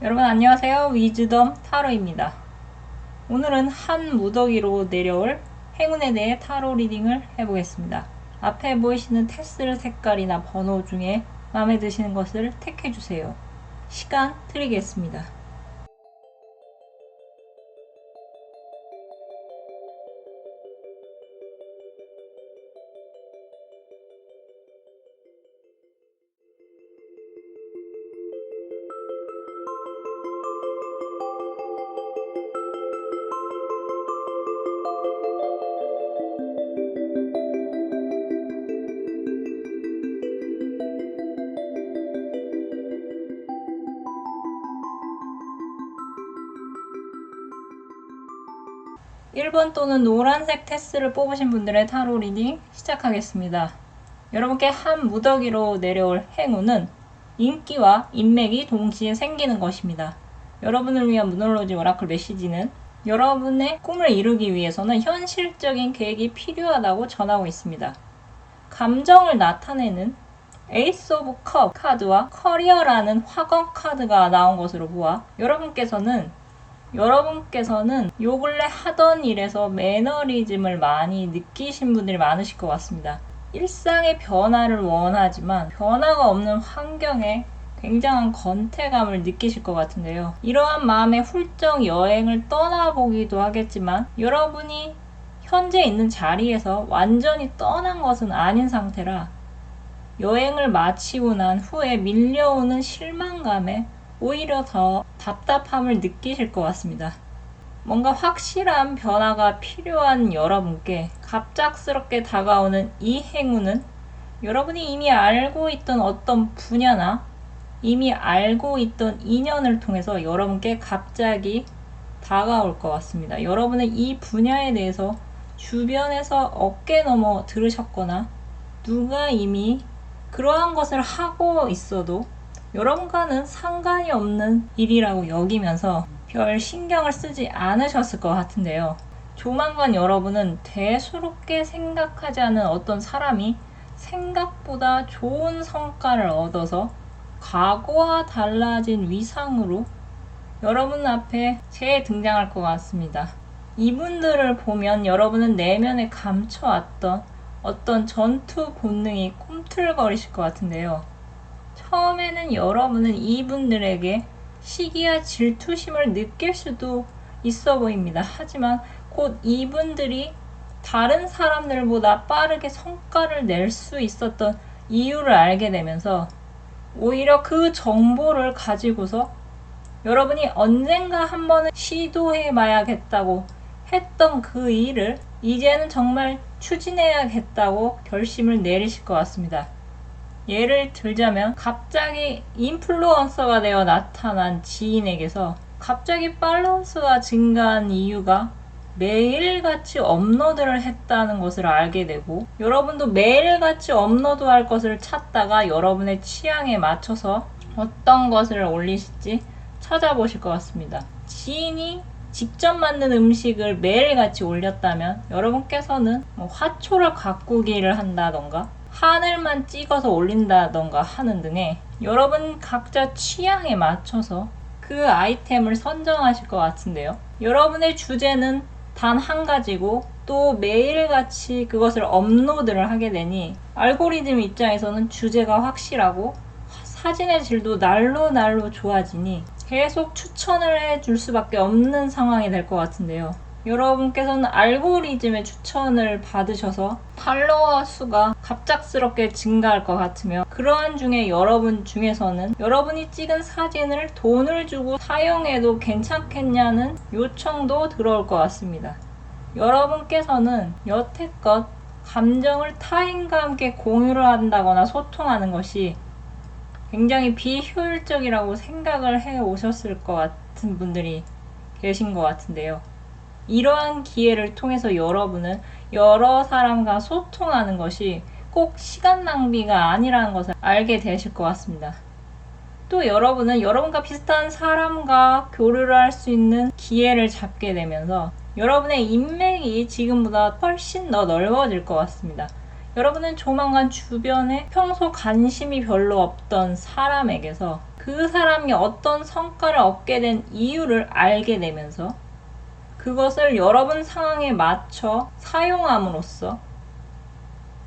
여러분 안녕하세요. 위즈덤 타로입니다. 오늘은 한 무더기로 내려올 행운에 대해 타로 리딩을 해보겠습니다. 앞에 보이시는 테슬 색깔이나 번호 중에 마음에 드시는 것을 택해주세요. 시간 드리겠습니다. 일번 또는 노란색 테스를 뽑으신 분들의 타로 리딩 시작하겠습니다. 여러분께 한 무더기로 내려올 행운은 인기와 인맥이 동시에 생기는 것입니다. 여러분을 위한 무놀로지 오라클 메시지는 여러분의 꿈을 이루기 위해서는 현실적인 계획이 필요하다고 전하고 있습니다. 감정을 나타내는 에이스 오브 컵 카드와 커리어라는 화건 카드가 나온 것으로 보아 여러분께서는 여러분께서는 요 근래 하던 일에서 매너리즘을 많이 느끼신 분들이 많으실 것 같습니다. 일상의 변화를 원하지만 변화가 없는 환경에 굉장한 건태감을 느끼실 것 같은데요. 이러한 마음에 훌쩍 여행을 떠나보기도 하겠지만 여러분이 현재 있는 자리에서 완전히 떠난 것은 아닌 상태라 여행을 마치고 난 후에 밀려오는 실망감에 오히려 더 답답함을 느끼실 것 같습니다. 뭔가 확실한 변화가 필요한 여러분께 갑작스럽게 다가오는 이 행운은 여러분이 이미 알고 있던 어떤 분야나 이미 알고 있던 인연을 통해서 여러분께 갑자기 다가올 것 같습니다. 여러분은 이 분야에 대해서 주변에서 어깨 넘어 들으셨거나 누가 이미 그러한 것을 하고 있어도 여러분과는 상관이 없는 일이라고 여기면서 별 신경을 쓰지 않으셨을 것 같은데요. 조만간 여러분은 대수롭게 생각하지 않은 어떤 사람이 생각보다 좋은 성과를 얻어서 과거와 달라진 위상으로 여러분 앞에 재등장할 것 같습니다. 이분들을 보면 여러분은 내면에 감춰왔던 어떤 전투 본능이 꿈틀거리실 것 같은데요. 처음에는 여러분은 이분들에게 시기와 질투심을 느낄 수도 있어 보입니다. 하지만 곧 이분들이 다른 사람들보다 빠르게 성과를 낼 수 있었던 이유를 알게 되면서 오히려 그 정보를 가지고서 여러분이 언젠가 한 번은 시도해 봐야겠다고 했던 그 일을 이제는 정말 추진해야겠다고 결심을 내리실 것 같습니다. 예를 들자면 갑자기 인플루언서가 되어 나타난 지인에게서 갑자기 팔로워수가 증가한 이유가 매일같이 업로드를 했다는 것을 알게 되고 여러분도 매일같이 업로드할 것을 찾다가 여러분의 취향에 맞춰서 어떤 것을 올리실지 찾아보실 것 같습니다. 지인이 직접 만든 음식을 매일같이 올렸다면 여러분께서는 뭐 화초를 가꾸기를 한다던가 하늘만 찍어서 올린다던가 하는 등의 여러분 각자 취향에 맞춰서 그 아이템을 선정하실 것 같은데요. 여러분의 주제는 단 한 가지고 또 매일같이 그것을 업로드를 하게 되니 알고리즘 입장에서는 주제가 확실하고 사진의 질도 날로 날로 좋아지니 계속 추천을 해줄 수밖에 없는 상황이 될 것 같은데요. 여러분께서는 알고리즘의 추천을 받으셔서 팔로워 수가 갑작스럽게 증가할 것 같으며 그러한 중에 여러분 중에서는 여러분이 찍은 사진을 돈을 주고 사용해도 괜찮겠냐는 요청도 들어올 것 같습니다. 여러분께서는 여태껏 감정을 타인과 함께 공유를 한다거나 소통하는 것이 굉장히 비효율적이라고 생각을 해 오셨을 것 같은 분들이 계신 것 같은데요. 이러한 기회를 통해서 여러분은 여러 사람과 소통하는 것이 꼭 시간 낭비가 아니라는 것을 알게 되실 것 같습니다. 또 여러분은 여러분과 비슷한 사람과 교류를 할 수 있는 기회를 잡게 되면서 여러분의 인맥이 지금보다 훨씬 더 넓어질 것 같습니다. 여러분은 조만간 주변에 평소 관심이 별로 없던 사람에게서 그그 사람이 어떤 성과를 얻게 된 이유를 알게 되면서 그것을 여러분 상황에 맞춰 사용함으로써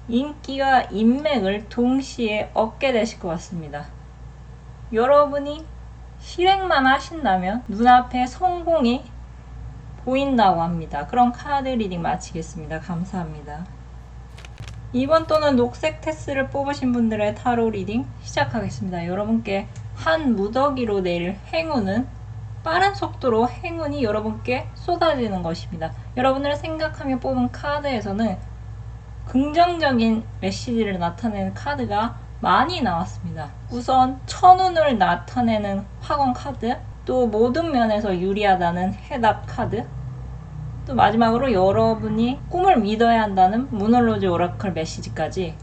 인기와 인맥을 동시에 얻게 되실 것 같습니다. 여러분이 실행만 하신다면 눈앞에 성공이 보인다고 합니다. 그럼 카드 리딩 마치겠습니다. 감사합니다. 이번 또는 녹색 테스를 뽑으신 분들의 타로 리딩 시작하겠습니다. 여러분께 한 무더기로 내릴 행운은 빠른 속도로 행운이 여러분께 쏟아지는 것입니다. 여러분을 생각하며 뽑은 카드에서는 긍정적인 메시지를 나타내는 카드가 많이 나왔습니다. 우선 천운을 나타내는 화건 카드, 또 모든 면에서 유리하다는 해답 카드, 또 마지막으로 여러분이 꿈을 믿어야 한다는 무널로즈 오라클 메시지까지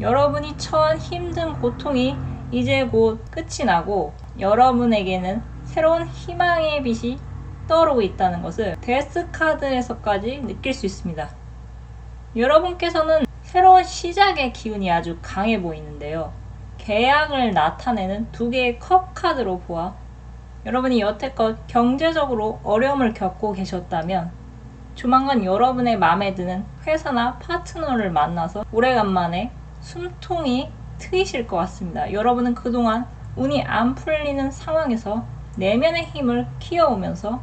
여러분이 처한 힘든 고통이 이제 곧 끝이 나고 여러분에게는 새로운 희망의 빛이 떠오르고 있다는 것을 데스 카드에서까지 느낄 수 있습니다. 여러분께서는 새로운 시작의 기운이 아주 강해 보이는데요. 계약을 나타내는 두 개의 컵 카드로 보아 여러분이 여태껏 경제적으로 어려움을 겪고 계셨다면 조만간 여러분의 마음에 드는 회사나 파트너를 만나서 오래간만에 숨통이 트이실 것 같습니다. 여러분은 그동안 운이 안 풀리는 상황에서 내면의 힘을 키워오면서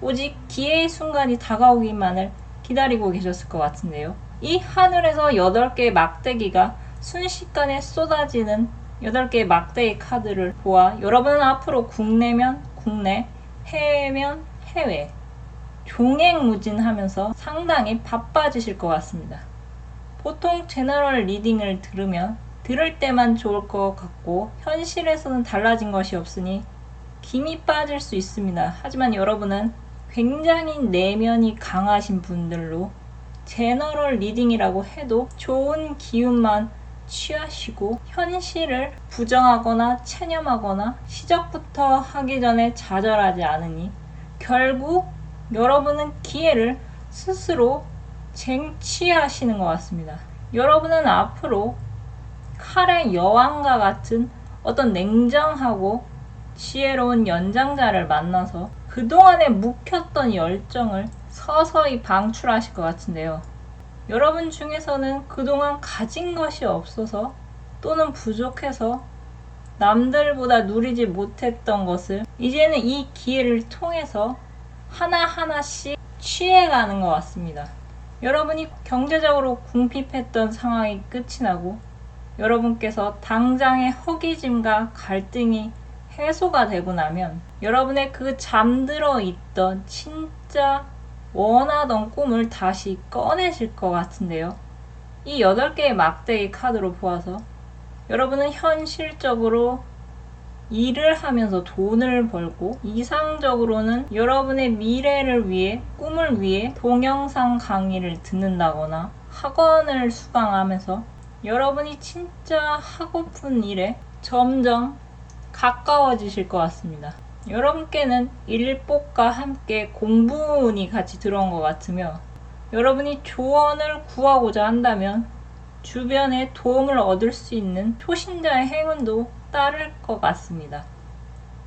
오직 기회의 순간이 다가오기만을 기다리고 계셨을 것 같은데요. 이 하늘에서 8개의 막대기가 순식간에 쏟아지는 8개의 막대기 카드를 보아 여러분은 앞으로 국내면 국내, 해외면 해외 종횡무진하면서 상당히 바빠지실 것 같습니다. 보통 제너럴 리딩을 들으면 들을 때만 좋을 것 같고 현실에서는 달라진 것이 없으니 김이 빠질 수 있습니다. 하지만 여러분은 굉장히 내면이 강하신 분들로 제너럴 리딩이라고 해도 좋은 기운만 취하시고 현실을 부정하거나 체념하거나 시작부터 하기 전에 좌절하지 않으니 결국 여러분은 기회를 스스로 쟁취하시는 것 같습니다. 여러분은 앞으로 칼의 여왕과 같은 어떤 냉정하고 지혜로운 연장자를 만나서 그동안에 묵혔던 열정을 서서히 방출하실 것 같은데요. 여러분 중에서는 그동안 가진 것이 없어서 또는 부족해서 남들보다 누리지 못했던 것을 이제는 이 기회를 통해서 하나하나씩 취해가는 것 같습니다. 여러분이 경제적으로 궁핍했던 상황이 끝이 나고 여러분께서 당장의 허기짐과 갈등이 해소가 되고 나면 여러분의 그 잠들어 있던 진짜 원하던 꿈을 다시 꺼내실 것 같은데요. 이 8개의 막대기 카드로 보아서 여러분은 현실적으로 일을 하면서 돈을 벌고 이상적으로는 여러분의 미래를 위해 꿈을 위해 동영상 강의를 듣는다거나 학원을 수강하면서 여러분이 진짜 하고픈 일에 점점 가까워지실 것 같습니다. 여러분께는 일복과 함께 공부운이 같이 들어온 것 같으며 여러분이 조언을 구하고자 한다면 주변에 도움을 얻을 수 있는 초신자의 행운도 따를 것 같습니다.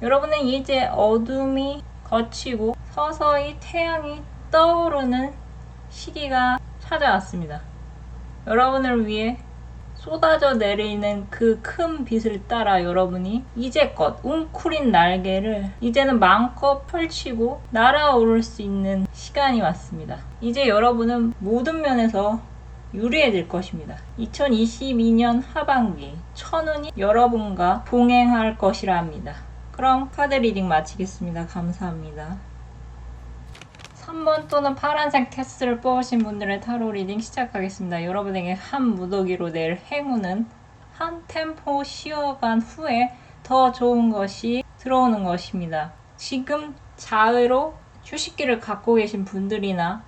여러분은 이제 어둠이 거치고 서서히 태양이 떠오르는 시기가 찾아왔습니다. 여러분을 위해 쏟아져 내리는 그 큰 빛을 따라 여러분이 이제껏 웅크린 날개를 이제는 마음껏 펼치고 날아오를 수 있는 시간이 왔습니다. 이제 여러분은 모든 면에서 유리해질 것입니다. 2022년 하반기 천운이 여러분과 동행할 것이라 합니다. 그럼 카드 리딩 마치겠습니다. 감사합니다. 3번 또는 파란색 캐스를 뽑으신 분들의 타로 리딩 시작하겠습니다. 여러분에게 한 무더기로 낼 행운은 한 템포 쉬어간 후에 더 좋은 것이 들어오는 것입니다. 지금 자의로 휴식기를 갖고 계신 분들이나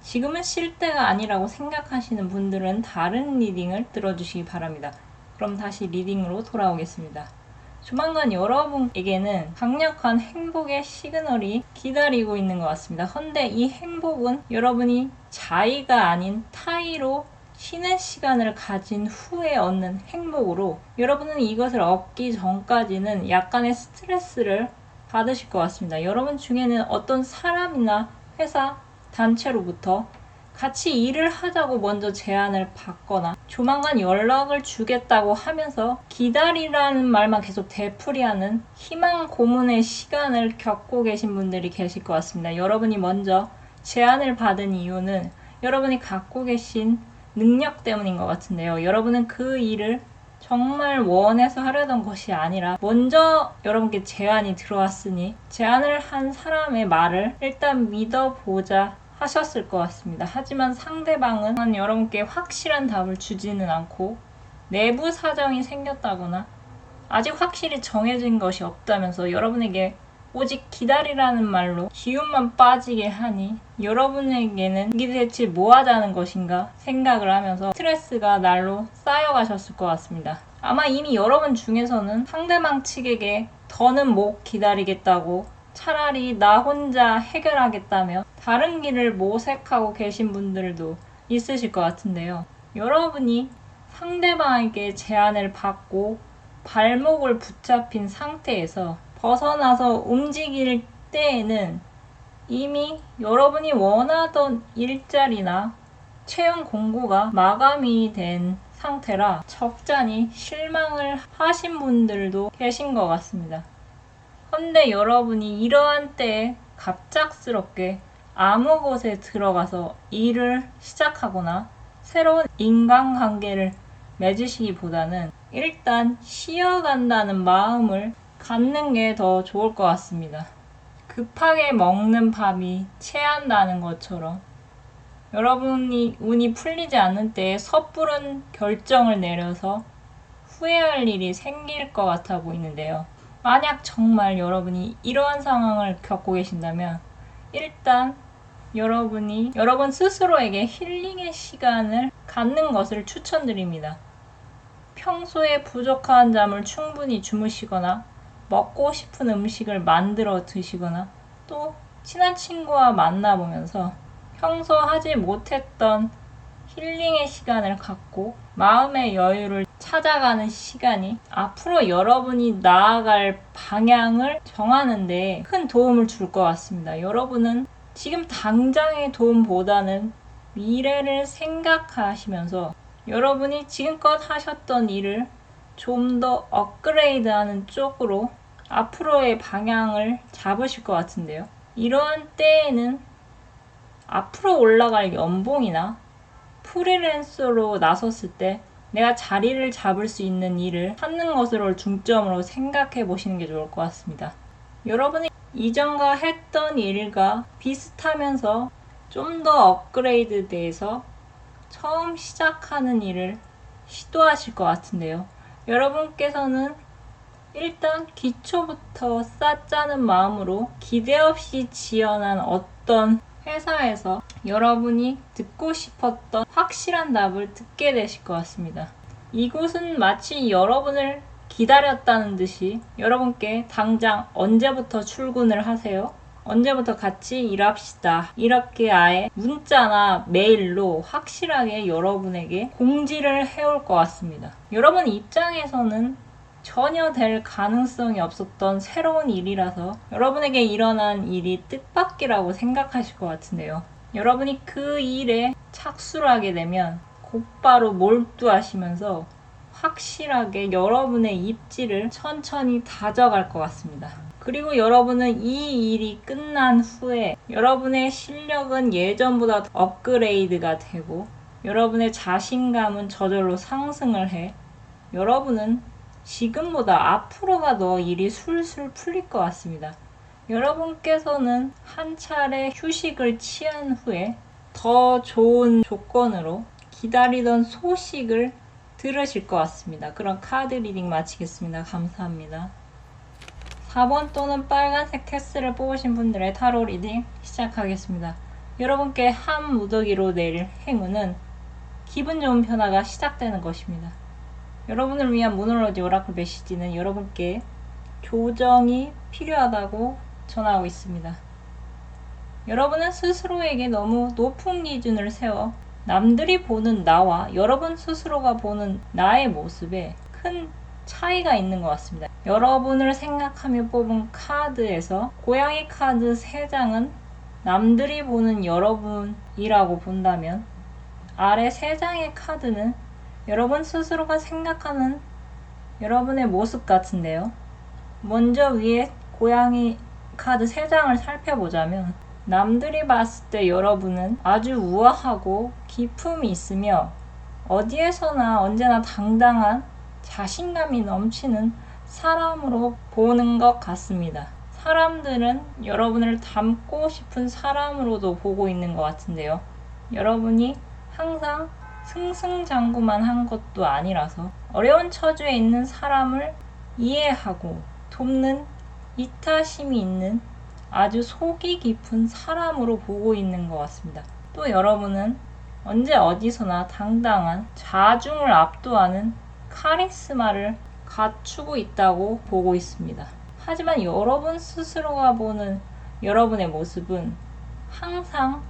지금은 쉴 때가 아니라고 생각하시는 분들은 다른 리딩을 들어주시기 바랍니다. 그럼 다시 리딩으로 돌아오겠습니다. 조만간 여러분에게는 강력한 행복의 시그널이 기다리고 있는 것 같습니다. 헌데 이 행복은 여러분이 자의가 아닌 타의로 쉬는 시간을 가진 후에 얻는 행복으로 여러분은 이것을 얻기 전까지는 약간의 스트레스를 받으실 것 같습니다. 여러분 중에는 어떤 사람이나 회사, 단체로부터 같이 일을 하자고 먼저 제안을 받거나 조만간 연락을 주겠다고 하면서 기다리라는 말만 계속 되풀이하는 희망 고문의 시간을 겪고 계신 분들이 계실 것 같습니다. 여러분이 먼저 제안을 받은 이유는 여러분이 갖고 계신 능력 때문인 것 같은데요. 여러분은 그 일을 정말 원해서 하려던 것이 아니라 먼저 여러분께 제안이 들어왔으니 제안을 한 사람의 말을 일단 믿어보자 하셨을 것 같습니다. 하지만 상대방은 여러분께 확실한 답을 주지는 않고 내부 사정이 생겼다거나 아직 확실히 정해진 것이 없다면서 여러분에게 오직 기다리라는 말로 기운만 빠지게 하니 여러분에게는 이게 대체 뭐 하자는 것인가 생각을 하면서 스트레스가 날로 쌓여가셨을 것 같습니다. 아마 이미 여러분 중에서는 상대방 측에게 더는 못 기다리겠다고 차라리 나 혼자 해결하겠다며 다른 길을 모색하고 계신 분들도 있으실 것 같은데요. 여러분이 상대방에게 제안을 받고 발목을 붙잡힌 상태에서 벗어나서 움직일 때에는 이미 여러분이 원하던 일자리나 채용 공고가 마감이 된 상태라 적잖이 실망을 하신 분들도 계신 것 같습니다. 헌데 여러분이 이러한 때에 갑작스럽게 아무 곳에 들어가서 일을 시작하거나 새로운 인간관계를 맺으시기보다는 일단 쉬어간다는 마음을 갖는 게 더 좋을 것 같습니다. 급하게 먹는 밥이 체한다는 것처럼 여러분이 운이 풀리지 않는 때에 섣부른 결정을 내려서 후회할 일이 생길 것 같아 보이는데요. 만약 정말 여러분이 이러한 상황을 겪고 계신다면 일단 여러분이 여러분 스스로에게 힐링의 시간을 갖는 것을 추천드립니다. 평소에 부족한 잠을 충분히 주무시거나 먹고 싶은 음식을 만들어 드시거나 또 친한 친구와 만나보면서 평소 하지 못했던 힐링의 시간을 갖고 마음의 여유를 찾아가는 시간이 앞으로 여러분이 나아갈 방향을 정하는데 큰 도움을 줄 것 같습니다. 여러분은 지금 당장의 도움보다는 미래를 생각하시면서 여러분이 지금껏 하셨던 일을 좀 더 업그레이드하는 쪽으로 앞으로의 방향을 잡으실 것 같은데요. 이러한 때에는 앞으로 올라갈 연봉이나 프리랜서로 나섰을 때 내가 자리를 잡을 수 있는 일을 찾는 것으로 중점으로 생각해 보시는 게 좋을 것 같습니다. 여러분이 이전과 했던 일과 비슷하면서 좀 더 업그레이드 돼서 처음 시작하는 일을 시도하실 것 같은데요. 여러분께서는 일단 기초부터 쌓자는 마음으로 기대 없이 지원한 어떤 회사에서 여러분이 듣고 싶었던 확실한 답을 듣게 되실 것 같습니다. 이곳은 마치 여러분을 기다렸다는 듯이 여러분께 당장 언제부터 출근을 하세요? 언제부터 같이 일합시다. 이렇게 아예 문자나 메일로 확실하게 여러분에게 공지를 해올 것 같습니다. 여러분 입장에서는 전혀 될 가능성이 없었던 새로운 일이라서 여러분에게 일어난 일이 뜻밖이라고 생각하실 것 같은데요. 여러분이 그 일에 착수를 하게 되면 곧바로 몰두하시면서 확실하게 여러분의 입지를 천천히 다져갈 것 같습니다. 그리고 여러분은 이 일이 끝난 후에 여러분의 실력은 예전보다 더 업그레이드가 되고 여러분의 자신감은 저절로 상승을 해 여러분은 지금보다 앞으로가 더 일이 술술 풀릴 것 같습니다. 여러분께서는 한 차례 휴식을 취한 후에 더 좋은 조건으로 기다리던 소식을 들으실 것 같습니다. 그럼 카드 리딩 마치겠습니다. 감사합니다. 4번 또는 빨간색 테스를 뽑으신 분들의 타로 리딩 시작하겠습니다. 여러분께 한 무더기로 내릴 행운은 기분 좋은 변화가 시작되는 것입니다. 여러분을 위한 모노로지 오라클 메시지는 여러분께 조정이 필요하다고 전하고 있습니다. 여러분은 스스로에게 너무 높은 기준을 세워 남들이 보는 나와 여러분 스스로가 보는 나의 모습에 큰 차이가 있는 것 같습니다. 여러분을 생각하며 뽑은 카드에서 고양이 카드 3장은 남들이 보는 여러분이라고 본다면 아래 3장의 카드는 여러분 스스로가 생각하는 여러분의 모습 같은데요. 먼저 위에 고양이 카드 3장을 살펴보자면 남들이 봤을 때 여러분은 아주 우아하고 기품이 있으며 어디에서나 언제나 당당한 자신감이 넘치는 사람으로 보는 것 같습니다. 사람들은 여러분을 닮고 싶은 사람으로도 보고 있는 것 같은데요. 여러분이 항상 승승장구만 한 것도 아니라서 어려운 처지에 있는 사람을 이해하고 돕는 이타심이 있는 아주 속이 깊은 사람으로 보고 있는 것 같습니다. 또 여러분은 언제 어디서나 당당한 자중을 압도하는 카리스마를 갖추고 있다고 보고 있습니다. 하지만 여러분 스스로가 보는 여러분의 모습은 항상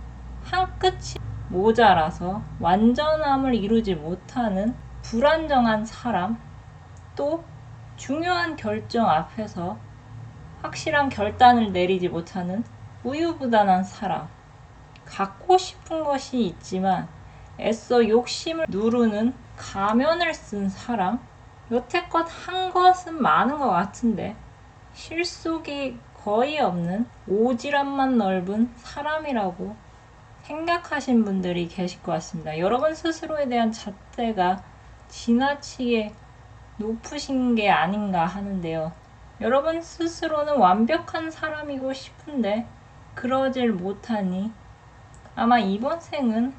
한 끝이 모자라서 완전함을 이루지 못하는 불안정한 사람, 또 중요한 결정 앞에서 확실한 결단을 내리지 못하는 우유부단한 사람, 갖고 싶은 것이 있지만 애써 욕심을 누르는 가면을 쓴 사람, 여태껏 한 것은 많은 것 같은데 실속이 거의 없는 오지랖만 넓은 사람이라고 생각하신 분들이 계실 것 같습니다. 여러분 스스로에 대한 잣대가 지나치게 높으신 게 아닌가 하는데요. 여러분 스스로는 완벽한 사람이고 싶은데 그러질 못하니 아마 이번 생은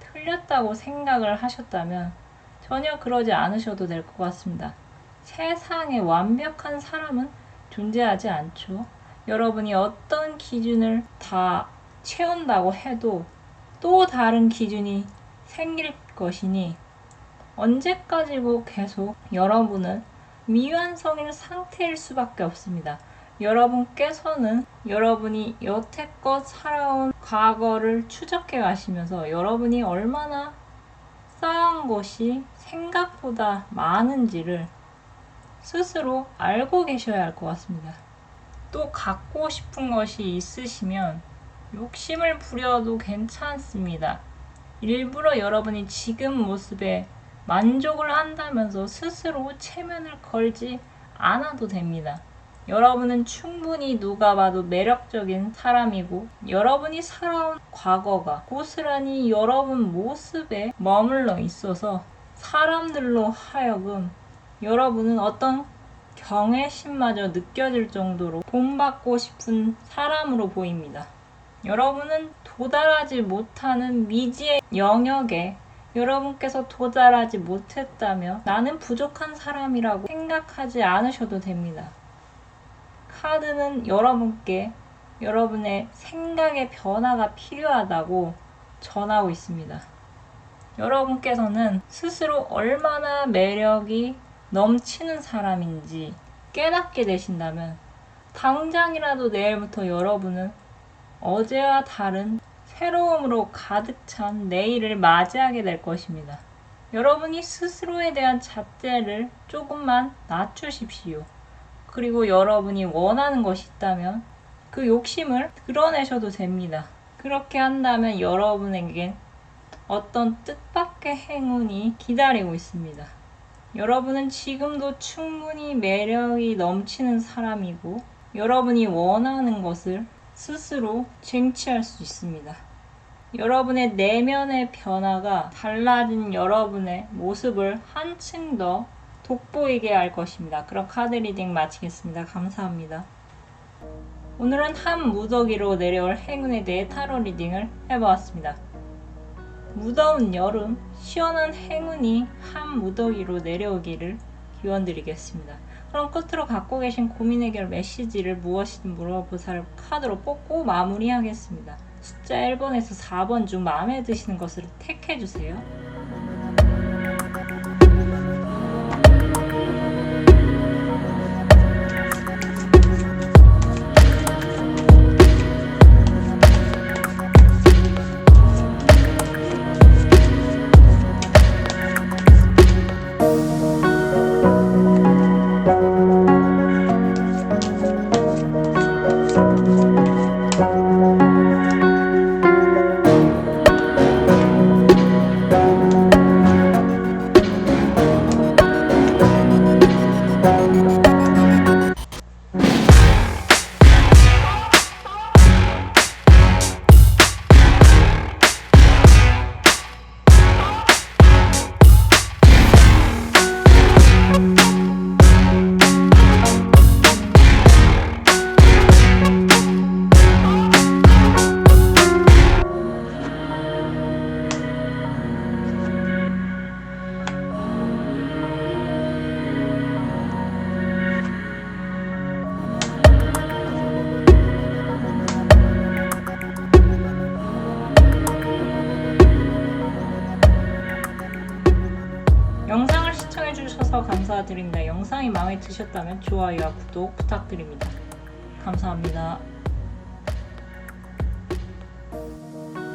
틀렸다고 생각을 하셨다면 전혀 그러지 않으셔도 될 것 같습니다. 세상에 완벽한 사람은 존재하지 않죠. 여러분이 어떤 기준을 다 채운다고 해도 또 다른 기준이 생길 것이니 언제까지고 계속 여러분은 미완성인 상태일 수밖에 없습니다. 여러분께서는 여러분이 여태껏 살아온 과거를 추적해 가시면서 여러분이 얼마나 쌓아온 것이 생각보다 많은지를 스스로 알고 계셔야 할 것 같습니다. 또 갖고 싶은 것이 있으시면 욕심을 부려도 괜찮습니다. 일부러 여러분이 지금 모습에 만족을 한다면서 스스로 체면을 걸지 않아도 됩니다. 여러분은 충분히 누가 봐도 매력적인 사람이고 여러분이 살아온 과거가 고스란히 여러분 모습에 머물러 있어서 사람들로 하여금 여러분은 어떤 경외심마저 느껴질 정도로 본받고 싶은 사람으로 보입니다. 여러분은 도달하지 못하는 미지의 영역에 여러분께서 도달하지 못했다며 나는 부족한 사람이라고 생각하지 않으셔도 됩니다. 카드는 여러분께 여러분의 생각의 변화가 필요하다고 전하고 있습니다. 여러분께서는 스스로 얼마나 매력이 넘치는 사람인지 깨닫게 되신다면 당장이라도 내일부터 여러분은 어제와 다른 새로움으로 가득 찬 내일을 맞이하게 될 것입니다. 여러분이 스스로에 대한 잣대를 조금만 낮추십시오. 그리고 여러분이 원하는 것이 있다면 그 욕심을 드러내셔도 됩니다. 그렇게 한다면 여러분에게 어떤 뜻밖의 행운이 기다리고 있습니다. 여러분은 지금도 충분히 매력이 넘치는 사람이고 여러분이 원하는 것을 스스로 쟁취할 수 있습니다. 여러분의 내면의 변화가 달라진 여러분의 모습을 한층 더 돋보이게 할 것입니다. 그럼 카드 리딩 마치겠습니다. 감사합니다. 오늘은 한 무더기로 내려올 행운에 대해 타로 리딩을 해보았습니다. 무더운 여름, 시원한 행운이 한 무더기로 내려오기를 기원드리겠습니다. 그럼 끝으로 갖고 계신 고민 해결 메시지를 무엇이든 물어보살 카드로 뽑고 마무리하겠습니다. 숫자 1번에서 4번 중 마음에 드시는 것을 택해주세요. 드셨다면 좋아요와 구독 부탁드립니다. 감사합니다.